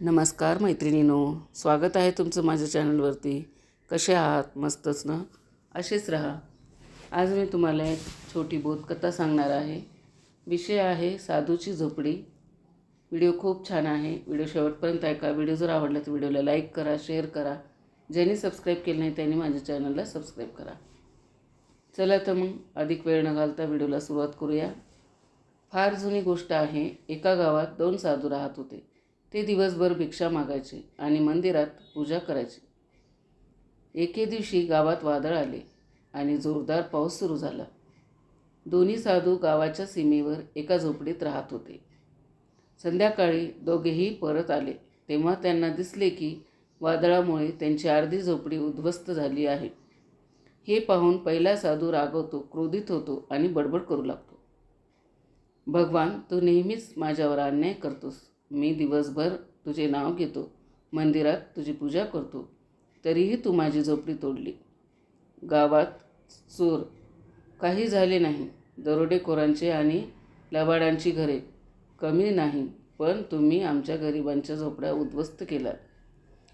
नमस्कार मैत्रिणीनो स्वागत आहे तुमचं माझ्या चॅनलवरती. कसे आहात? मस्तच ना? असेच राहा. आज मी तुम्हाला एक छोटी बोधकथा सांगणार आहे. विषय आहे साधूची झोपडी. व्हिडिओ खूप छान आहे. व्हिडिओ शेवटपर्यंत ऐका. व्हिडिओ जर आवडला तर व्हिडिओला लाईक करा शेअर करा. ज्यांनी सबस्क्राईब केलं नाही त्यांनी माझ्या चॅनलला सबस्क्राईब करा. चला तर मग अधिक वेळ न घालता व्हिडिओला सुरुवात करूया. फार जुनी गोष्ट आहे. एका गावात दोन साधू राहत होते. ते दिवसभर भिक्षा मागायचे आणि मंदिरात पूजा करायचे. एके दिवशी गावात वादळ आले आणि जोरदार पाऊस सुरू झाला. दोन्ही साधू गावाच्या सीमेवर एका झोपडीत राहत होते. संध्याकाळी दोघेही परत आले तेव्हा त्यांना दिसले की वादळामुळे त्यांची अर्धी झोपडी उद्ध्वस्त झाली आहे. हे पाहून पहिला साधू रागवतो क्रोधित होतो आणि बडबड करू लागतो. भगवान तू नेहमीच माझ्यावर अन्याय करतोस. मी दिवसभर तुझे नाव घेतो मंदिरात तुझी पूजा करतो तरीही तू माझी झोपडी तोडली. गावात चोर काही झाले नाही दरोडेखोरांचे आणि लबाडांची घरे कमी नाही पण तुम्ही आमच्या गरिबांच्या झोपड्या उद्ध्वस्त केल्या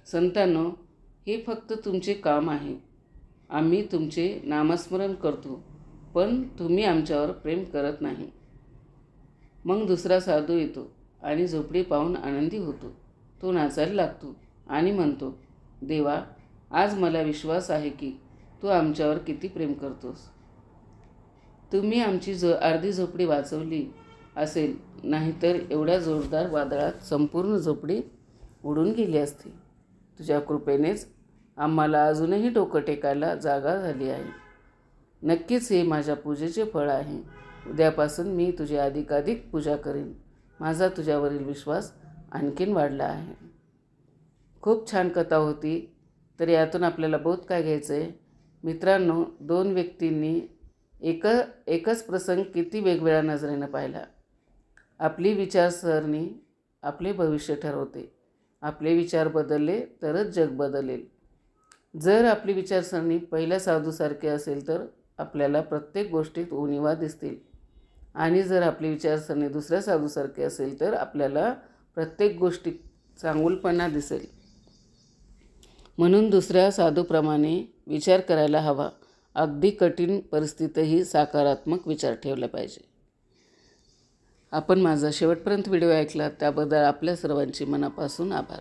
संतांनो हे फक्त तुमचे काम आहे. आम्ही तुमचे नामस्मरण करतो पण तुम्ही आमच्यावर प्रेम करत नाही. मग दुसरा साधू येतो. आणि झोपडी पाहून आनंदी होतो. तो नाचायला लागतो आणि म्हणतो देवा आज मला विश्वास आहे की तू आमच्यावर किती प्रेम करतोस. तुम्ही आमची झो अर्धी झोपडी वाचवली असेल नाहीतर एवढ्या जोरदार वादळात संपूर्ण झोपडी उडून गेली असती. तुझ्या कृपेनेच आम्हाला अजूनही डोकं टेकायला जागा झाली आहे. नक्कीच हे माझ्या पूजेचे फळ आहे. उद्यापासून मी तुझी अधिकाधिक पूजा करेन. माझा तुझ्यावरील विश्वास आणखीन वाढला आहे. खूप छान कथा होती तर यातून आपल्याला बोध काय घ्यायचं आहे मित्रांनो दोन व्यक्तींनी एक एकच प्रसंग किती वेगवेगळ्या नजरेनं पाहिला. आपली विचारसरणी आपले भविष्य ठरवते. आपले विचार बदलले तरच जग बदलेल. जर आपली विचारसरणी पहिल्या साधूसारखी असेल तर आपल्याला प्रत्येक गोष्टीत उणिवा दिसतील. आणि जर आपली विचारसरणी दुसऱ्या साधूसारखी असेल तर आपल्याला प्रत्येक गोष्टी चांगुलपणा दिसेल. म्हणून दुसऱ्या साधूप्रमाणे विचार करायला हवा. अगदी कठीण परिस्थितीतही सकारात्मक विचार ठेवला पाहिजे. आपण माझा शेवटपर्यंत व्हिडिओ ऐकला त्याबद्दल आपल्या सर्वांची मनापासून आभार.